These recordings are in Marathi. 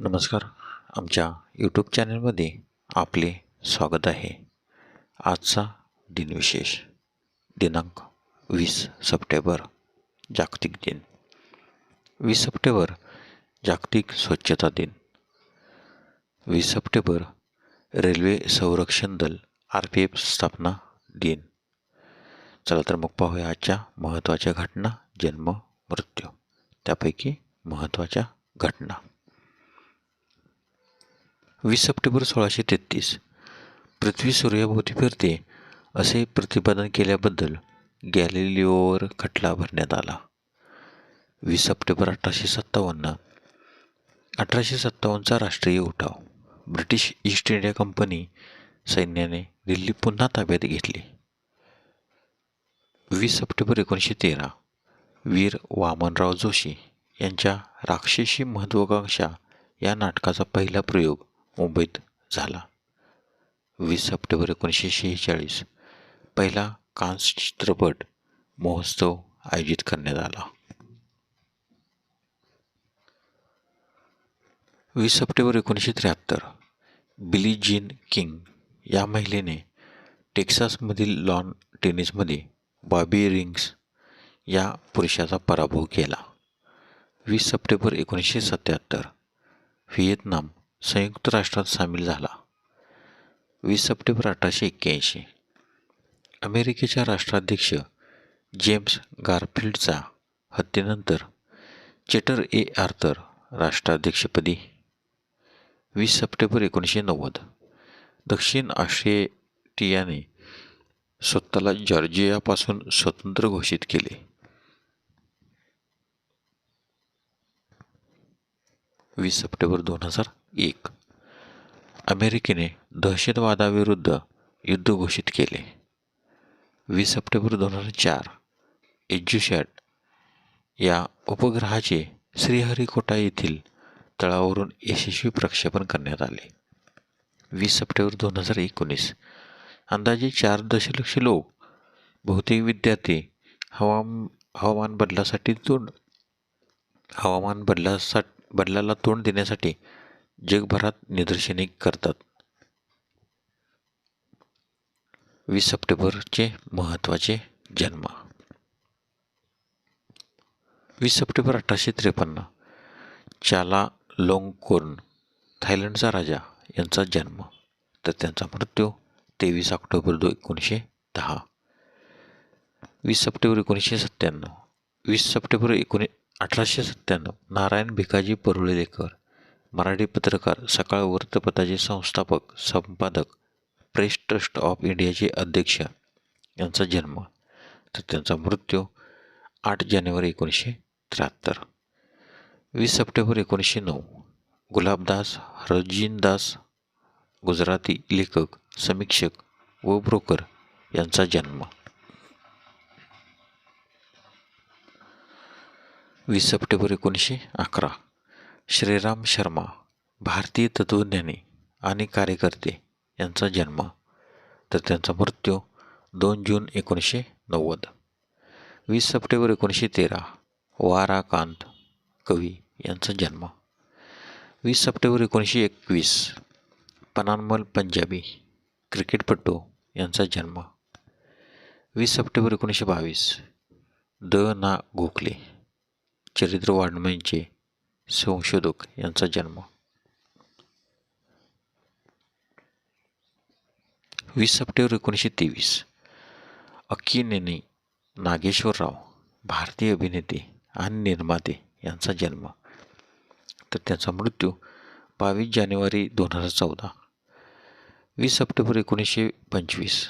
नमस्कार. आमच्या यूट्यूब चॅनलमध्ये आपले स्वागत आहे. आजचा दिनविशेष दिनांक वीस सप्टेंबर जागतिक दिन. वीस सप्टेंबर जागतिक स्वच्छता दिन. वीस सप्टेंबर रेल्वे संरक्षण दल आर पी एफ स्थापना दिन. चला तर मग पाहूया आजच्या महत्त्वाच्या घटना जन्म मृत्यू. त्यापैकी महत्त्वाच्या घटना. वीस सप्टेंबर सोळाशे तेहतीस. पृथ्वी सूर्याभोवती फिरते असे प्रतिपादन केल्याबद्दल गॅलिलिओवर खटला भरण्यात आला. वीस सप्टेंबर अठराशे सत्तावन्न. अठराशे सत्तावन्नचा राष्ट्रीय उठाव. ब्रिटिश ईस्ट इंडिया कंपनी सैन्याने दिल्ली पुन्हा ताब्यात घेतली. वीस सप्टेंबर एकोणीसशे तेरा. वीर वामनराव जोशी यांच्या राक्षसी महत्त्वाकांक्षा या नाटकाचा पहिला प्रयोग मुंबईत झाला. वीस सप्टेंबर एकोणीसशे शेहेचाळीस पहिला कांस चित्रपट महोत्सव आयोजित करण्यात आला. वीस सप्टेंबर एकोणीसशे त्र्याहत्तर बिली जीन किंग या महिलेने टेक्सासमधील लॉन टेनिसमध्ये बॉबी रिंग्स या पुरुषाचा पराभव केला. वीस सप्टेंबर एकोणीसशे सत्याहत्तर व्हिएतनाम संयुक्त राष्ट्रात सामील झाला. वीस सप्टेंबर अठराशे एक्क्याऐंशी. अमेरिकेच्या राष्ट्राध्यक्ष जेम्स गारफिल्डचा हत्येनंतर चेटर ए आर्थर राष्ट्राध्यक्षपदी. वीस सप्टेंबर एकोणीसशे नव्वद. दक्षिण आशियाने स्वतःला जॉर्जियापासून स्वतंत्र घोषित केले. वीस सप्टेंबर दोन हजार एक. अमेरिकेने दहशतवादाविरुद्ध युद्ध घोषित केले. वीस सप्टेंबर दोन हजार चार एज्युशॅट या उपग्रहाचे श्रीहरिकोटा येथील तळावरून यशस्वी प्रक्षेपण करण्यात आले. वीस सप्टेंबर दोन हजार एकोणीस अंदाजे चार दशलक्ष लोक बहुतेक विद्यार्थी हवाम हवामान बदलासाठी तोंड हवामान बदलासा बदलाला तोंड देण्यासाठी जगभरात निदर्शने करतात. वीस सप्टेंबरचे महत्त्वाचे जन्म. वीस सप्टेंबर अठराशे त्रेपन्न चाला लोंगकोर्न थायलंडचा राजा यांचा जन्म. तर त्यांचा मृत्यू तेवीस ऑक्टोबर दो एकोणीसशे दहा. वीस सप्टेंबर एकोणीसशे सत्त्याण्णव वीस सप्टेंबर एकोणी अठराशे सत्त्याण्णव नारायण भिकाजी परुळेकर मराठी पत्रकार सकाळ वृत्तपत्राचे संस्थापक संपादक प्रेस ट्रस्ट ऑफ इंडियाचे अध्यक्ष यांचा जन्म तर त्यांचा मृत्यू आठ जानेवारी एकोणीसशे त्र्याहत्तर. वीस सप्टेंबर एकोणीसशे नऊ गुलाबदास हरजीनदास गुजराती लेखक समीक्षक व ब्रोकर यांचा जन्म. वीस सप्टेंबर एकोणीसशे अकरा. श्रीराम शर्मा भारतीय तत्त्वज्ञानी आणि कार्यकर्ते यांचा जन्म. तर त्यांचा मृत्यू दोन जून एकोणीसशे नव्वद. वीस सप्टेंबर एकोणीसशे तेरा वारा कांत कवी यांचा जन्म. वीस सप्टेंबर एकोणीसशे एकवीस पनानमल पंजाबी क्रिकेटपटू यांचा जन्म. वीस सप्टेंबर एकोणीसशे बावीस द ना गोखले चरित्र वाङ्मयाचे संशोधक यांचा जन्म. वीस सप्टेंबर एकोणीसशे तेवीस. अक्किनेनी नागेश्वरराव भारतीय अभिनेते आणि निर्माते यांचा जन्म. तर त्यांचा मृत्यू बावीस जानेवारी दोन हजार चौदा. वीस सप्टेंबर एकोणीसशे पंचवीस.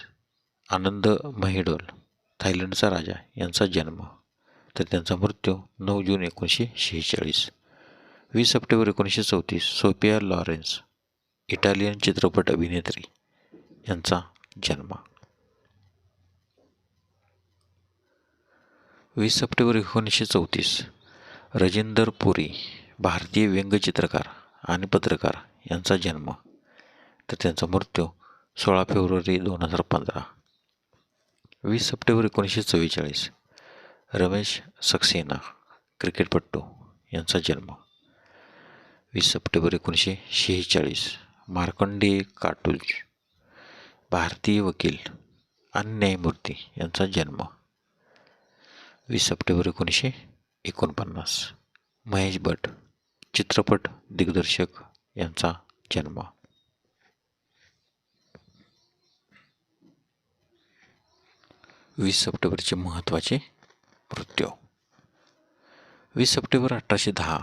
आनंद महिडोल थायलंडचा राजा यांचा जन्म. तर त्यांचा मृत्यू नऊ जून एकोणीसशे शेहेचाळीस. वीस सप्टेंबर एकोणीसशे चौतीस सोफिया लॉरेन्स इटालियन चित्रपट अभिनेत्री यांचा जन्म. वीस सप्टेंबर एकोणीसशे चौतीस रजिंदर पुरी भारतीय व्यंगचित्रकार आणि पत्रकार यांचा जन्म. तर त्यांचा मृत्यू सोळा फेब्रुवारी दोन हजार पंधरा. वीस सप्टेंबर एकोणीसशे चव्वेचाळीस रमेश सक्सेना क्रिकेटपट्टू यांचा जन्म. वीस सप्टेंबर एकोणीसशे शेहेचाळीस. मार्कंडेय काटोज भारतीय वकील आणि न्यायमूर्ती यांचा जन्म. वीस सप्टेंबर एकोणीसशे एकोणपन्नास. महेश भट चित्रपट दिग्दर्शक यांचा जन्म. वीस सप्टेंबरचे महत्त्वाचे मृत्यू. वीस सप्टेंबर अठराशे दहा.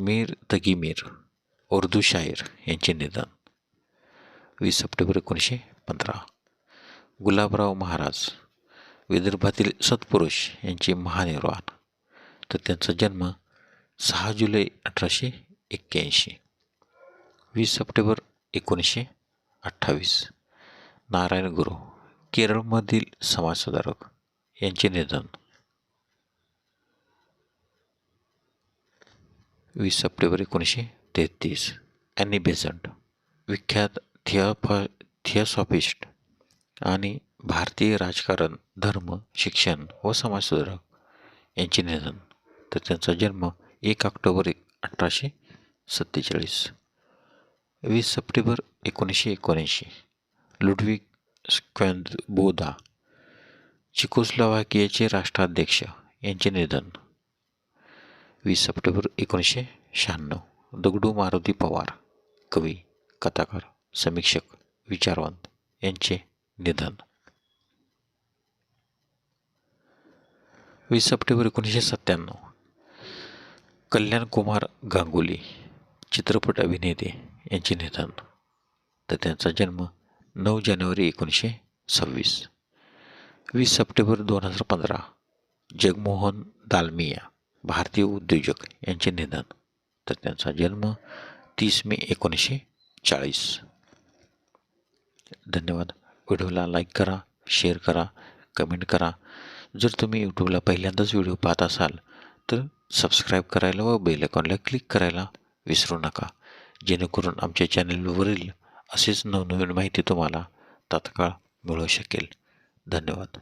मीर तगी मीर उर्दू शाहीर यांचे निधन वीस सप्टेंबर एकोणीसशे पंधरा. गुलाबराव महाराज विदर्भातील सत्पुरुष यांचे महानिर्वाण. तर त्यांचा जन्म सहा जुलै अठराशे एक्क्याऐंशी वीस सप्टेंबर एकोणीसशे अठ्ठावीस. नारायण गुरु केरळमधील समाजसुधारक यांचे निधन. वीस सप्टेंबर एकोणीसशे तेहतीस. ॲनी बेझंट विख्यात थिओफ थिओसॉफिस्ट आणि भारतीय राजकारण धर्म शिक्षण व समाजसुधारक. यांचे निधन तर त्यांचा जन्म एक ऑक्टोबर अठराशे सत्तेचाळीस. वीस सप्टेंबर एकोणीसशे एकोणऐंशी. लुडविक स्क्वॅन बोधा चिकोस्लोवाकियाचे राष्ट्राध्यक्ष यांचे निधन. वीस सप्टेंबर एकोणीसशे शहाण्णव. दगडू मारुती पवार कवी कथाकार समीक्षक विचारवंत यांचे निधन. वीस सप्टेंबर एकोणीसशे सत्त्याण्णव. कल्याण कुमार गांगुली चित्रपट अभिनेते यांचे निधन. तर त्यांचा जन्म नऊ जानेवारी एकोणीसशे सव्वीस. वीस सप्टेंबर दोन हजार पंधरा. जगमोहन दालमिया. भारतीय उद्योजक यांचे निधन. तर त्यांचा जन्म तीस मे एकोणीसशे चाळीस. धन्यवाद. व्हिडिओला लाईक करा शेअर करा कमेंट करा. जर तुम्ही यूट्यूबला पहिल्यांदाच व्हिडिओ पाहत असाल तर सबस्क्राईब करायला व बेल अकाउंटला क्लिक करायला विसरू नका. जेणेकरून आमच्या चॅनलवरील असेच नवनवीन माहिती तुम्हाला तात्काळ मिळू शकेल. धन्यवाद.